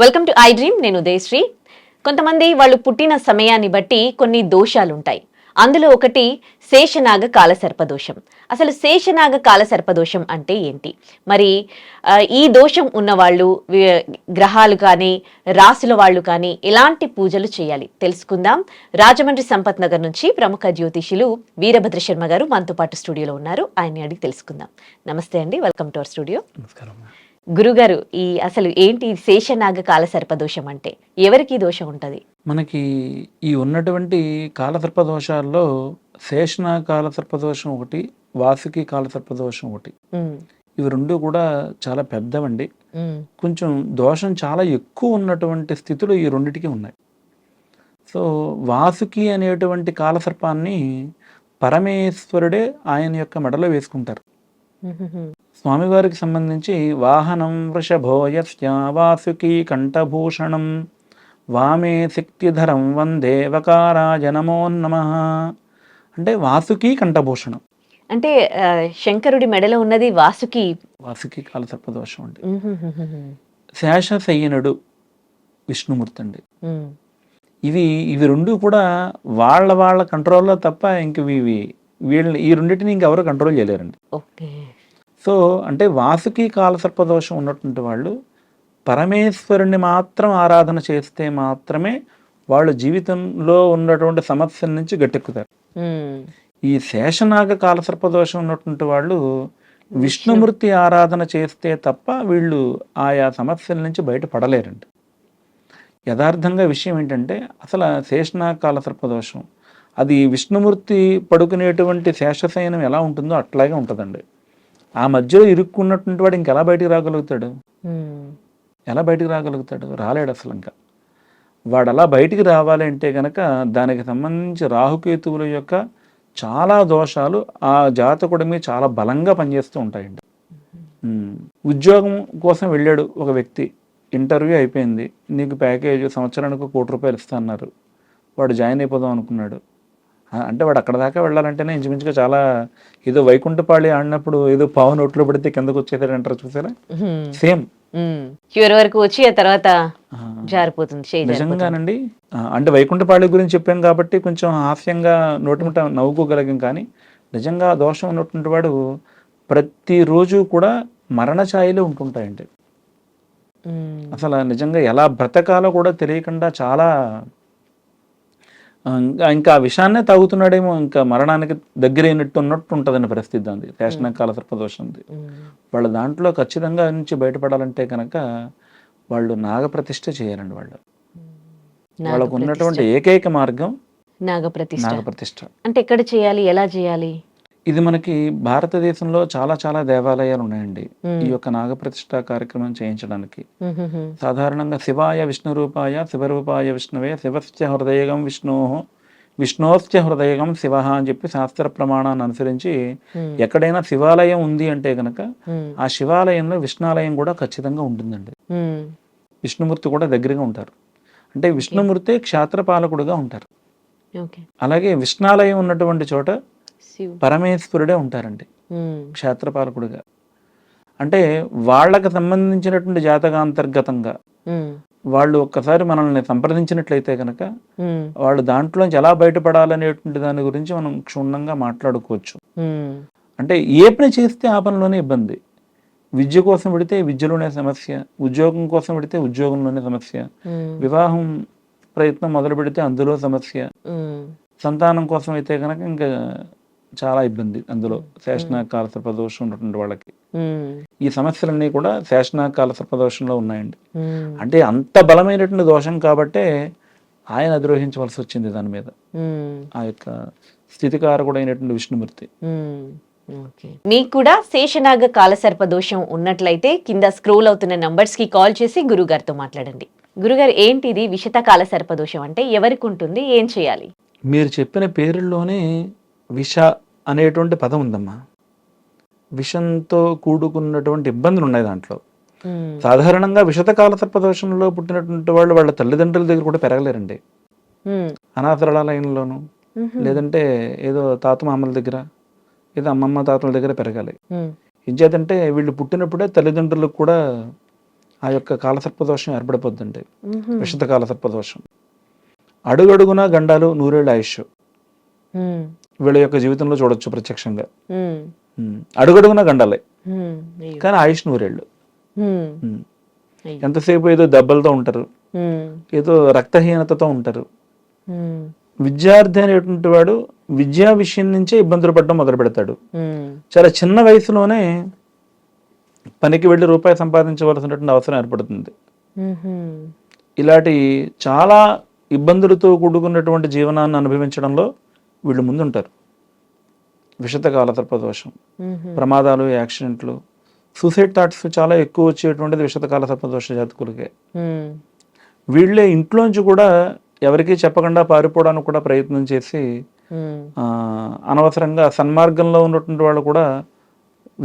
Welcome to I dream నేను ఉదయశ్రీ. కొంతమంది వాళ్ళు పుట్టిన సమయాన్ని బట్టి కొన్ని దోషాలు ఉంటాయి అందులో ఒకటి శేషనాగ కాల సర్పదోషం అసలు శేషనాగ కాల సర్పదోషం అంటే ఏంటి? మరి ఈ దోషం ఉన్నవాళ్ళు గ్రహాలు కానీ రాసుల వాళ్ళు కానీ ఎలాంటి పూజలు చేయాలి? తెలుసుకుందాం. రాజమండ్రి సంపత్ నగర్ నుంచి ప్రముఖ జ్యోతిషులు వీరభద్ర శర్మ గారు మనతో పాటు స్టూడియోలో ఉన్నారు. ఆయన్ని అడిగి తెలుసుకుందాం. నమస్తే అండి. వెల్కమ్ టు అవర్ స్టూడియో నమస్కారం. గురుగారు ఈ అసలు ఏంటి శేషనాగ కాలసర్ప దోషం అంటే? ఎవరికి దోషం ఉంటది? మనకి ఈ ఉన్నటువంటి కాలసర్ప దోషాల్లో శేషణ కాలసర్ప దోషం ఒకటి వాసుకి కాలసర్ప దోషం ఒకటి ఇవి రెండు కూడా చాలా పెద్దవండి. కొంచెం దోషం చాలా ఎక్కువ ఉన్నటువంటి స్థితులు ఈ రెండిటికి ఉన్నాయి. సో వాసుకి అనేటువంటి కాలసర్పాన్ని పరమేశ్వరుడే ఆయన యొక్క మెడలో వేసుకుంటారు. స్వామివారికి సంబంధించి వాహనం వృషభోయస్య వాసుకి కంఠభూషణం వామే శక్తిధరం వందే వకారాయ నమో నమ. అంటే వాసుకి కంఠభూషణం. అంటే శంకరుడి మెడలో ఉన్నది వాసుకి. వాసుకి కాలసర్పదోషం అండి. ఉహుహుహుహు, శేషశయ్యనుడు విష్ణుమూర్తి అండి. ఇవి ఇవి రెండు కూడా వాళ్ళ వాళ్ళ కంట్రోల్లో తప్ప ఇంక ఇవి వీళ్ళని ఈ రెండింటిని ఇంకెవరు కంట్రోల్ చేయలేరండి. ఓకే. సో అంటే వాసుకి కాలసర్పదోషం ఉన్నటువంటి వాళ్ళు పరమేశ్వరుణ్ణి మాత్రం ఆరాధన చేస్తే మాత్రమే వాళ్ళు జీవితంలో ఉన్నటువంటి సమస్యల నుంచి గట్టెక్కుతారు. ఈ శేషనాగ కాలసర్పదోషం ఉన్నటువంటి వాళ్ళు విష్ణుమూర్తి ఆరాధన చేస్తే తప్ప వీళ్ళు ఆయా సమస్యల నుంచి బయటపడలేరండి యథార్థంగా విషయం ఏంటంటే అసలు శేషనాగ కాలసర్పదోషం అది విష్ణుమూర్తి పడుకునేటువంటి శేషశయనం ఎలా ఉంటుందో అట్లాగే ఉంటుందండి. ఆ మధ్యలో ఇరుక్కున్నటువంటి వాడు ఇంకెలా బయటికి రాగలుగుతాడు? ఎలా బయటికి రాగలుగుతాడు? రాలేడు అసలు ఇంకా. వాడు అలా బయటికి రావాలి అంటే కనుక దానికి సంబంధించి రాహుకేతువుల యొక్క చాలా దోషాలు ఆ జాతకుడి మీద చాలా బలంగా పనిచేస్తూ ఉంటాయండి. ఉద్యోగం కోసం వెళ్ళాడు ఒక వ్యక్తి. ఇంటర్వ్యూ అయిపోయింది. నీకు ప్యాకేజ్ సంవత్సరానికి కోటి రూపాయలు ఇస్తా అన్నారు. వాడు జాయిన్ అయిపోదాం అనుకున్నాడు. అంటే వాడు అక్కడ దాకా వెళ్ళాలంటేనే ఇంచుమించుగా చాలా ఏదో వైకుంఠపాళి ఆడినప్పుడు ఏదో పావు నోట్లో పడితే కిందకు వచ్చేసాడు అంటారు చూసారా? సేమ్. వరకు వచ్చి ఆ తర్వాత జారిపోతుంది. నిజంగానండి. అంటే వైకుంఠపాళి గురించి చెప్పాం కాబట్టి కొంచెం హాస్యంగా నోటిముట నవ్వుకోగలిగాం కానీ నిజంగా దోషం ఉన్నటువంటి వాడు ప్రతిరోజు కూడా మరణ ఛాయలో ఉంటుంటాయండి. అసలు నిజంగా ఎలా బ్రతకాలో కూడా తెలియకుండా చాలా ఇంకా ఆ విషాన్నే తాగుతున్నాడేమో ఇంకా మరణానికి దగ్గరైనట్టు ఉన్నట్టు ఉంటుందండి పరిస్థితి అంది శాసన కాల సర్పదోషంది. వాళ్ళ దాంట్లో ఖచ్చితంగా నుంచి బయటపడాలంటే కనుక వాళ్ళు నాగప్రతిష్ఠ చేయాలండి వాళ్ళు. వాళ్ళకు ఉన్నటువంటి ఏకైక మార్గం నాగప్రతిష్ఠ. నాగప్రతిష్ఠ. అంటే ఎక్కడ చేయాలి ఎలా చేయాలి? ఇది మనకి భారతదేశంలో చాలా చాలా దేవాలయాలు ఉన్నాయండి. ఈ యొక్క నాగప్రతిష్ఠ కార్యక్రమం చేయించడానికి. సాధారణంగా శివాయ విష్ణురూపాయ శివరూపాయ విష్ణువే శివస్య హృదయగం విష్ణు విష్ణోస్య హృదయగం శివ అని చెప్పి శాస్త్ర ప్రమాణాన్ని అనుసరించి ఎక్కడైనా శివాలయం ఉంది అంటే గనక ఆ శివాలయంలో విష్ణాలయం కూడా ఖచ్చితంగా ఉంటుందండి. విష్ణుమూర్తి కూడా దగ్గరగా ఉంటారు. అంటే విష్ణుమూర్తి క్షేత్రపాలకుడుగా ఉంటారు. అలాగే విష్ణాలయం ఉన్నటువంటి చోట పరమేశ్వరుడే ఉంటారండి. క్షేత్రపాలకుడిగా. అంటే వాళ్ళకి సంబంధించినటువంటి జాతకాంతర్గతంగా వాళ్ళు ఒక్కసారి మనల్ని సంప్రదించినట్లయితే కనుక వాళ్ళు దాంట్లోంచి ఎలా బయటపడాలనేటువంటి దాని గురించి మనం క్షుణ్ణంగా మాట్లాడుకోవచ్చు. అంటే ఏ పని చేస్తే ఆ పనిలోనే ఇబ్బంది? విద్య కోసం పెడితే విద్యలోనే సమస్య ఉద్యోగం కోసం పెడితే ఉద్యోగంలోనే సమస్య వివాహం ప్రయత్నం మొదలు పెడితే అందులో సమస్య సంతానం కోసం అయితే కనుక ఇంకా చాలా ఇబ్బంది అందులో. శాసనాకాల సర్పదోషం ఉన్నటువంటి వాళ్ళకి. ఈ సమస్యలన్నీ కూడా శాసనాకాల సర్పదోషంలో ఉన్నాయండి. అంటే అంత బలమైనటువంటి దోషం కాబట్టే ఆయన అధిరోహించవలసి వచ్చింది దాని మీద. ఆ యొక్క స్థితికారకుడైనటువంటి విష్ణుమూర్తి. మీకు కూడా శేషనాగ కాలసర్ప దోషం ఉన్నట్లయితే కింద స్క్రోల్ అవుతున్న నంబర్స్కి కాల్ చేసి గురుగారితో మాట్లాడండి. గురుగారు ఏంటిది విషత కాలసర్ప దోషం అంటే ఎవరికి ఉంటుంది? ఏం చేయాలి? మీరు చెప్పిన పేరుల్లోనే విష అనేటువంటి పదం ఉందమ్మా. విషంతో కూడుకున్నటువంటి ఇబ్బందులు ఉన్నాయి దాంట్లో. సాధారణంగా విషతకాల సర్పదోషంలో పుట్టినటువంటి వాళ్ళు వాళ్ళ తల్లిదండ్రుల దగ్గర కూడా పెరగలేరండి. అనాథరాలయంలోను లేదంటే ఏదో తాత మామల దగ్గర ఏదో అమ్మమ్మ తాతల దగ్గర పెరగాలి. ఇంచేతంటే వీళ్ళు పుట్టినప్పుడే తల్లిదండ్రులకు కూడా ఆ యొక్క కాలసర్పదోషం ఏర్పడిపోద్దండి. విషత కాలసర్పదోషం. అడుగడుగునా గండాలు నూరేళ్ళ ఆయుష్. వీళ్ళ యొక్క జీవితంలో చూడొచ్చు ప్రత్యక్షంగా. అడుగడుగునా గండాలే. కానీ ఆయుష్ నూరేళ్ళు. ఎంతసేపు ఏదో దెబ్బలతో ఉంటారు. ఏదో రక్తహీనతతో ఉంటారు. విద్యార్థి అనేటువంటి వాడు విద్యా విషయం నుంచే ఇబ్బందులు పడడం మొదలు పెడతాడు. చాలా చిన్న వయసులోనే పనికి వెళ్ళి రూపాయి సంపాదించవలసినటువంటి అవసరం ఏర్పడుతుంది. ఇలాంటి చాలా ఇబ్బందులతో కూడుకున్నటువంటి జీవనాన్ని అనుభవించడంలో వీళ్ళు ముందుంటారు. విషత కాలసర్పదోషం మ్హూ. ప్రమాదాలు యాక్సిడెంట్లు సూసైడ్ థాట్స్ చాలా ఎక్కువ వచ్చేటువంటిది విషత కాలసర్పదోష జాతకులకే. వీళ్ళే ఇంట్లోంచి కూడా ఎవరికీ చెప్పకుండా పారిపోవడానికి కూడా ప్రయత్నం చేసి అనవసరంగా సన్మార్గంలో ఉన్నటువంటి వాళ్ళు కూడా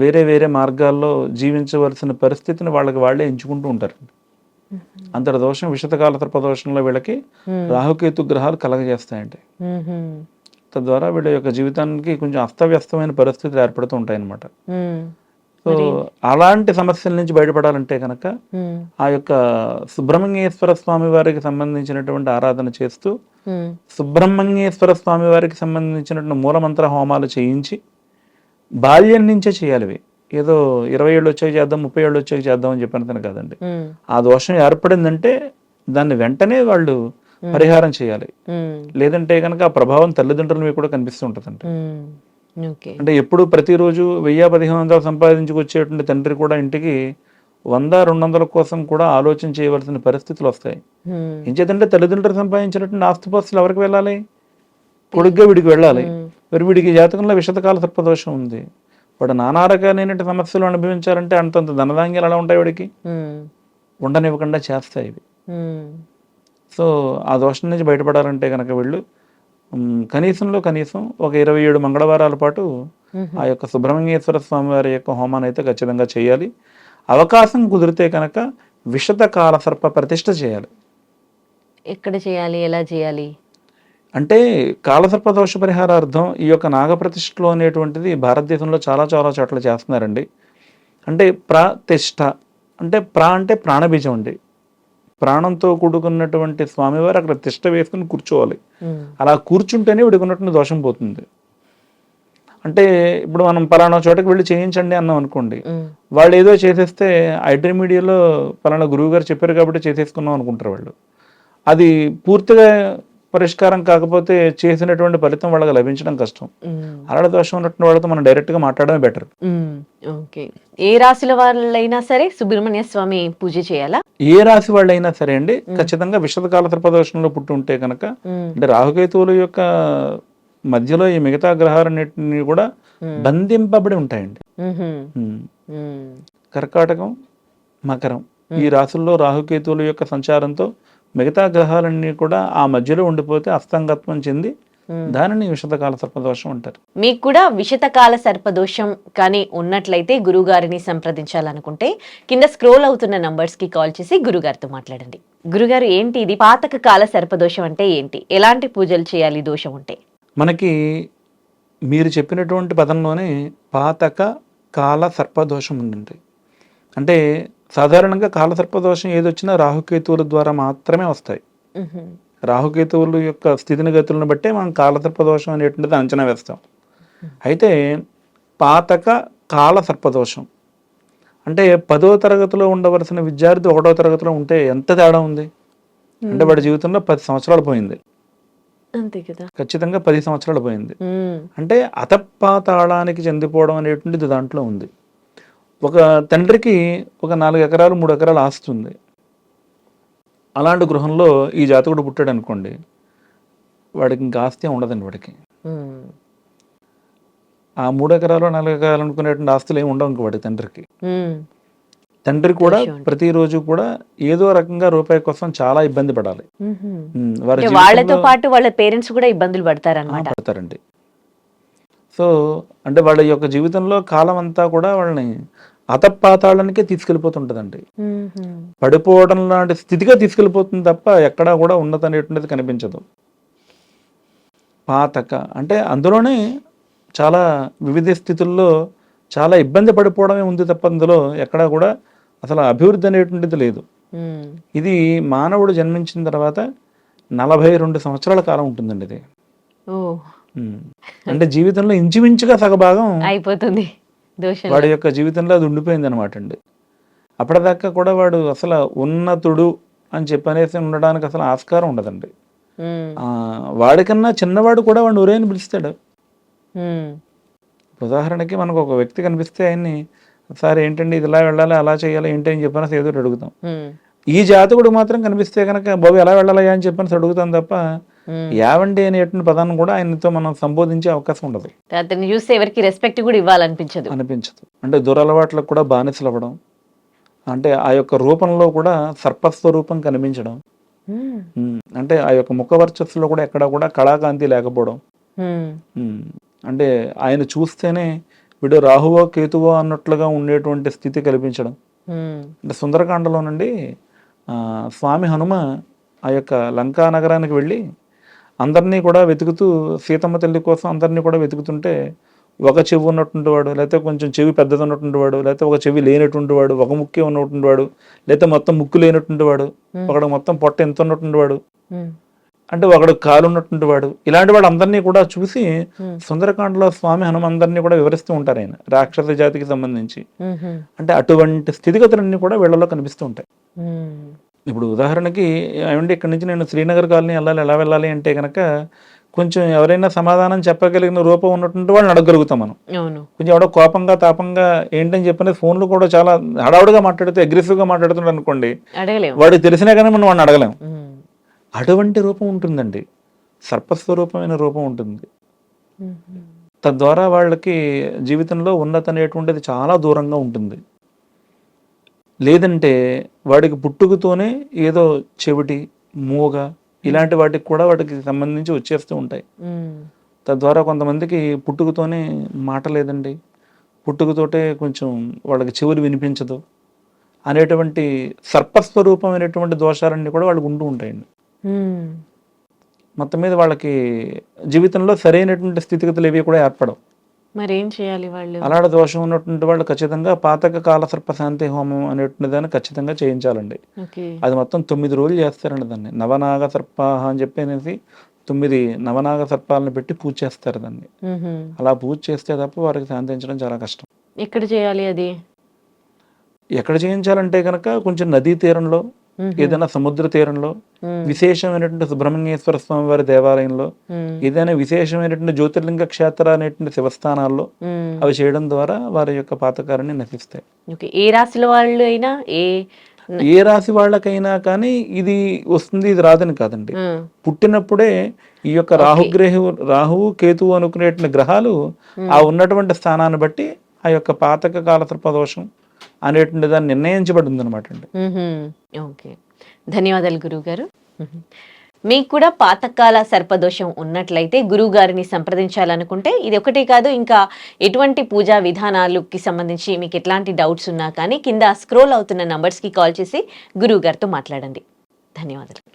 వేరే వేరే మార్గాల్లో జీవించవలసిన పరిస్థితిని వాళ్ళకి వాళ్ళే ఎంచుకుంటూ ఉంటారు. అంతటి దోషం విషతకాల సర్పదోషంలో వీళ్ళకి. రాహుకేతు గ్రహాలు కలగజేస్తాయండి. మ్హూ. తద్వారా వీళ్ళ యొక్క జీవితానికి కొంచెం అస్తవ్యస్తమైన పరిస్థితులు ఏర్పడుతూ ఉంటాయి అన్నమాట మ్. సో అలాంటి సమస్యల నుంచి బయటపడాలంటే కనుక. ఆ యొక్క సుబ్రహ్మణ్యేశ్వర స్వామి వారికి సంబంధించినటువంటి ఆరాధన చేస్తూ. సుబ్రహ్మణ్యేశ్వర స్వామి వారికి సంబంధించినటువంటి మూలమంత్ర హోమాలు చేయించి బాల్యం నుంచే చేయాలి. ఏదో ఇరవై ఏళ్ళు వచ్చాక చేద్దాం ముప్పై ఏళ్ళు వచ్చాక చేద్దాం అని చెప్పిన కాదండి. ఆ దోషం ఏర్పడిందంటే దాన్ని వెంటనే వాళ్ళు పరిహారం చేయాలి. లేదంటే కనుక ఆ ప్రభావం తల్లిదండ్రుల మీద కూడా కనిపిస్తూ ఉంటుందండి మ్. ఓకే. అంటే ఎప్పుడు ప్రతిరోజు వెయ్యి పదిహేను వందలు సంపాదించుకొచ్చేటువంటి తండ్రి కూడా ఇంటికి వంద రెండు వందల కోసం కూడా ఆలోచన చేయవలసిన పరిస్థితులు వస్తాయి. ఏం చేద్దంటే తల్లిదండ్రులు సంపాదించినటువంటి ఆస్తిపాస్తులు ఎవరికి వెళ్ళాలి? కొడుగ్గా వీడికి వెళ్ళాలి. మరి వీడికి జాతకంలో విషతకాల సర్పదోషం ఉంది. వాడు నానా రకాలైన సమస్యలు అనుభవించాలంటే అంతంత ధనధాన్యాలు ఎలా ఉంటాయి వాడికి. ఉండనివ్వకుండా చేస్తాయి ఇవి. సో ఆ దోషం నుంచి బయటపడాలంటే కనుక వీళ్ళు. కనీసంలో కనీసం ఒక ఇరవై ఏడు మంగళవారాల పాటు. ఆ యొక్క సుబ్రహ్మణ్యేశ్వర స్వామి వారి యొక్క హోమాన్ని అయితే ఖచ్చితంగా చేయాలి. అవకాశం కుదిరితే కనుక విషత కాల సర్ప ప్రతిష్ఠ చేయాలి. ఎక్కడ చేయాలి? ఎలా చేయాలి? అంటే కాలసర్ప దోష పరిహారార్థం ఈ యొక్క నాగప్రతిష్ఠలో అనేటువంటిది భారతదేశంలో చాలా చాలా చోట్ల చేస్తున్నారండి. అంటే ప్రతిష్ఠ అంటే ప్రా అంటే ప్రాణబీజం అండి. ప్రాణంతో కూడుకున్నటువంటి స్వామివారు అక్కడ తిష్ట వేసుకుని కూర్చోవాలి. అలా కూర్చుంటేనే వీడికి ఉన్నటువంటి దోషం పోతుంది అంటే ఇప్పుడు మనం పలానా చోటకి వెళ్ళి చేయించండి అన్నాం అనుకోండి. వాళ్ళు ఏదో చేసేస్తే ఐటీ మీడియాలో పలానా గురువు గారు చెప్పారు కాబట్టి చేసేసుకున్నాం అనుకుంటారు వాళ్ళు అది పూర్తిగా పరిష్కారం కాకపోతే చేసినటువంటి ఫలితం వాళ్ళకి లభించడం కష్టం. అలాంటి దోషం ఉన్నటువంటి వాళ్ళతో మనం డైరెక్ట్గా మాట్లాడమే బెటర్. మ్మ్. ఓకే. ఏ రాశుల వాళ్ళైనా సరే సుబ్రహ్మణ్య స్వామి పూజ చేయాలా? ఏ రాశి వాళ్ళైనా సరే అండి ఖచ్చితంగా విషదకాల సర్పదోషంలో పుట్టి ఉంటే కనుక. అంటే రాహుకేతువుల యొక్క మధ్యలో ఈ మిగతా గ్రహాలన్నింటినీ కూడా బంధింపబడి ఉంటాయండి. కర్కాటకం మకరం ఈ రాశుల్లో రాహుకేతువుల యొక్క సంచారంతో మిగతా గ్రహాలన్నీ కూడా ఆ మధ్యలో ఉండిపోతే అస్తంగత్వం చెంది దానిని విషదకాల సర్పదోషం అంటారు. మీకు కూడా విషతకాల సర్పదోషం కానీ ఉన్నట్లయితే గురుగారిని సంప్రదించాలనుకుంటే కింద స్క్రోల్ అవుతున్న నంబర్స్కి కాల్ చేసి గురుగారితో మాట్లాడండి. గురుగారు ఏంటి ఇది? పాతక కాల సర్పదోషం అంటే ఏంటి? ఎలాంటి పూజలు చేయాలి? దోషం ఉంటే. మనకి మీరు చెప్పినటువంటి పదంలోనే పాతక కాల సర్పదోషం ఉందండి అంటే సాధారణంగా కాల సర్పదోషం ఏదొచ్చినా రాహుకేతువుల ద్వారా మాత్రమే వస్తాయి. రాహుకేతువుల యొక్క స్థితిని గతులను బట్టే మనం కాల సర్పదోషం అనేటువంటిది అంచనా వేస్తాం. అయితే పాతక కాల సర్పదోషం అంటే పదో తరగతిలో ఉండవలసిన విద్యార్థి ఒకటో తరగతిలో ఉంటే ఎంత తేడా ఉంది? అంటే వాడి జీవితంలో పది సంవత్సరాలు పోయింది. అంతే కదా. ఖచ్చితంగా పది సంవత్సరాలు పోయింది. అంటే అతపాతాళానికి చెందిపోవడం అనేటువంటిది దాంట్లో ఉంది. ఒక తండ్రికి ఒక నాలుగు ఎకరాలు మూడు ఎకరాలు ఆస్తి ఉంది. అలాంటి గృహంలో ఈ జాతకుడు పుట్టాడు అనుకోండి వాడికి ఇంకా ఆస్తి ఉండదండి వాడికి. ఆ మూడు ఎకరాలు నాలుగు ఎకరాలు అనుకునేటువంటి ఆస్తులు ఏమి ఉండవు ఇంక వాడి తండ్రికి. తండ్రి కూడా. ప్రతిరోజు కూడా ఏదో రకంగా రూపాయి కోసం చాలా ఇబ్బంది పడాలి. వాళ్ళతో పాటు వాళ్ళ పేరెంట్స్ కూడా ఇబ్బందులు పడతారన్నమాట. పడతారండి. సో అంటే వాళ్ళ యొక్క జీవితంలో కాలం అంతా కూడా వాళ్ళని అతపాతాళానికే తీసుకెళ్ళిపోతుంటదండి. మ్హూ. పడిపోవడం లాంటి స్థితిగా తీసుకెళ్ళిపోతుంది తప్ప ఎక్కడా కూడా ఉన్నత అనేటువంటిది కనిపించదు. పాతక అంటే అందులోనే చాలా వివిధ స్థితుల్లో చాలా ఇబ్బంది పడిపోవడమే ఉంది తప్ప అందులో ఎక్కడా కూడా అసలు అభివృద్ధి అనేటువంటిది లేదు. ఇది మానవుడు జన్మించిన తర్వాత నలభై రెండు సంవత్సరాల కాలం ఉంటుందండి ఇది. అంటే జీవితంలో ఇంచుమించుగా సగభాగం అయిపోతుంది. వాడి యొక్క జీవితంలో అది ఉండిపోయింది అనమాట అండి. అప్పటిదాకా కూడా వాడు అసలు ఉన్నతుడు అని చెప్పనేసి ఉండడానికి అసలు ఆస్కారం ఉండదండి. వాడికన్నా చిన్నవాడు కూడా వాడిని ఒరే అని పిలుస్తాడు ఉదాహరణకి మనకు ఒక వ్యక్తి కనిపిస్తే ఆయన్ని సార్ ఏంటండి ఇది ఇలా వెళ్ళాలి అలా చేయాలి ఏంటి అని చెప్పని ఏదో అడుగుతాం. ఈ జాతకుడు మాత్రం కనిపిస్తే కనుక బాబు ఎలా వెళ్ళాలి అని చెప్పని అడుగుతాం తప్ప. యావండి అనేటువంటి పదాన్ని కూడా ఆయనతో మనం సంబోధించే అవకాశం ఉండదు. అతన్ని చూస్తే ఎవరికి రెస్పెక్ట్ కూడా ఇవ్వాలనిపించదు. అనిపించదు. అంటే దురలవాట్లకు కూడా బానిసలు అవ్వడం అంటే ఆ యొక్క రూపంలో కూడా సర్పస్వరూపం కనిపించడం అంటే ఆ యొక్క ముఖ వర్చస్సులో కూడా ఎక్కడ కూడా కళాకాంతి లేకపోవడం. అంటే ఆయన చూస్తేనే వీడు రాహువో కేతువో అన్నట్లుగా ఉండేటువంటి స్థితి కల్పించడం. అంటే సుందరకాండలో నుండి ఆ, స్వామి హనుమ ఆ యొక్క లంకా నగరానికి వెళ్ళి అందరినీ కూడా వెతుకుతూ సీతమ్మ తల్లి కోసం అందరినీ కూడా వెతుకుతుంటే ఒక చెవి ఉన్నటువంటి వాడు లేకపోతే కొంచెం చెవి పెద్దది ఉన్నటువంటి వాడు లేకపోతే ఒక చెవి లేనటువంటి వాడు ఒక ముక్కే ఉన్నటువంటి వాడు లేకపోతే మొత్తం ముక్కు లేనటువంటి వాడు ఒకడు మొత్తం పొట్ట ఎంత ఉన్నటువంటి వాడు అంటే ఒకడు కాలు ఉన్నటువంటి వాడు ఇలాంటి వాడు అందరినీ కూడా చూసి. సుందరకాండలో స్వామి హనుమ అందరినీ కూడా వివరిస్తూ ఉంటారు ఆయన రాక్షస జాతికి సంబంధించి. అంటే అటువంటి స్థితిగతులన్నీ కూడా వీళ్ళలో కనిపిస్తూ ఉంటాయి. ఇప్పుడు ఉదాహరణకి ఏమంటే ఇక్కడి నుంచి నేను శ్రీనగర్ కాలనీ వెళ్ళాలి ఎలా వెళ్ళాలి అంటే కనుక కొంచెం ఎవరైనా సమాధానం చెప్పగలిగిన రూపం ఉన్నటువంటి వాళ్ళని అడగగలుగుతాం మనం. కొంచెం ఎవడో కోపంగా తాపంగా ఏంటని చెప్పిన ఫోన్లు కూడా చాలా హడావుడిగా మాట్లాడుతూ అగ్రెసివ్గా మాట్లాడుతున్నాడు అనుకోండి వాడికి తెలిసినా కానీ మనం వాడిని అడగలేం. అటువంటి రూపం ఉంటుందండి. సర్పస్వరూపమైన రూపం ఉంటుంది. తద్వారా వాళ్ళకి జీవితంలో ఉన్నత అనేటువంటిది చాలా దూరంగా ఉంటుంది. లేదంటే వాడికి పుట్టుకతోనే ఏదో చెవిటి మూగ ఇలాంటి వాటికి కూడా వాటికి సంబంధించి వచ్చేస్తూ ఉంటాయి. తద్వారా కొంతమందికి పుట్టుకతోనే మాట లేదండి. పుట్టుకతోటే కొంచెం వాళ్ళకి చెవులు వినిపించదు అనేటువంటి సర్పస్వరూపమైనటువంటి దోషాలన్నీ కూడా వాళ్ళకి ఉంటూ ఉంటాయండి. మొత్తం మీద వాళ్ళకి జీవితంలో సరైనటువంటి స్థితిగతులు ఏవి కూడా ఏర్పడవు. మరి ఏం చేయాలి వాళ్ళు? అలాంటి దోషం ఉన్నటువంటి వాళ్ళు ఖచ్చితంగా పాతక కాల సర్ప శాంతి హోమం అనేటువంటి దాన్ని ఖచ్చితంగా చేయించాలండి. అది మొత్తం తొమ్మిది రోజులు చేస్తారండి దాన్ని. నవనాగ సర్పాహ అని చెప్పి అనేసి తొమ్మిది నవనాగ సర్పాలను పెట్టి పూజ చేస్తారు దాన్ని. అలా పూజ చేస్తే తప్ప వారికి శాంతించడం చాలా కష్టం. ఎక్కడ చేయాలి అది? ఎక్కడ చేయించాలంటే కనుక కొంచెం నదీ తీరంలో ఏదైనా సముద్ర తీరంలో విశేషమైనటువంటి సుబ్రహ్మణ్యేశ్వర స్వామి వారి దేవాలయంలో ఏదైనా విశేషమైనటువంటి జ్యోతిర్లింగ క్షేత్ర అనేటువంటి శివస్థానాల్లో. అవి చేయడం ద్వారా వారి యొక్క పాతకారాన్ని నశిస్తాయి. ఏ రాశిలో వాళ్ళు అయినా ఏ ఏ రాశి వాళ్ళకైనా కానీ ఇది వస్తుంది ఇది రాదని కాదండి. పుట్టినప్పుడే ఈ యొక్క రాహుగ్రహు రాహువు కేతువు అనుకునేటువంటి గ్రహాలు ఆ ఉన్నటువంటి స్థానాన్ని బట్టి ఆ యొక్క పాతక కాల సర్పదోషం అనేటువంటి దాన్ని నిర్ణయించబడింది అనమాట అండి ఓకే. ధన్యవాదాలు గురువు గారు మీకు కూడా పాతకాల సర్పదోషం ఉన్నట్లయితే గురువు గారిని సంప్రదించాలనుకుంటే ఇది ఒకటే కాదు ఇంకా ఎటువంటి పూజా విధానాలకి సంబంధించి మీకు ఎట్లాంటి డౌట్స్ ఉన్నా కానీ కింద స్క్రోల్ అవుతున్న నంబర్స్కి కాల్ చేసి గురువు గారితో మాట్లాడండి. ధన్యవాదాలు.